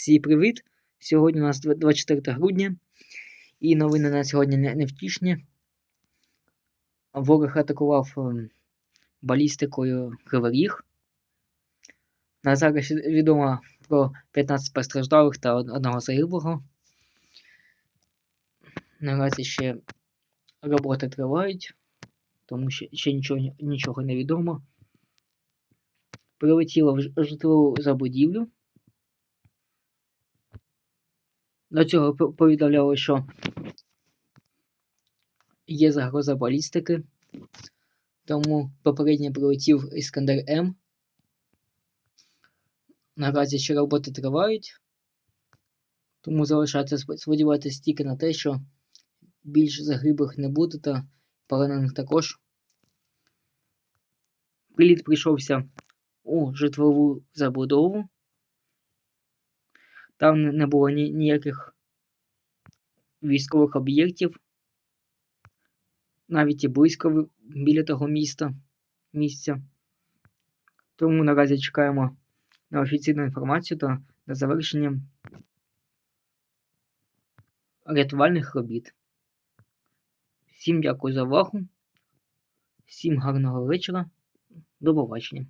Всі привіт! Сьогодні у нас 24 грудня, і новини на сьогодні не- невтішні. Ворог атакував ем, балістикою Кривий. На зараз відомо про 15 постраждалих та одного загиблого. Наразі ще роботи тривають, тому що ще нічого, нічого не відомо. Прилетіло в житлову забудівлю. До цього по- повідомляли, що є загроза балістики, тому попередньо прилетів Іскандер М. Наразі ще роботи тривають, тому залишається сподіватися тільки на те, що більш загиблих не буде та поранених також. Приліт прийшовся у житлову забудову. Там не- було ні, ніяких військових об'єктів, навіть і близько біля того міста, місця. Тому наразі чекаємо на офіційну інформацію та на завершення рятувальних робіт. Всім дякую за увагу. Всім гарного вечора. До побачення.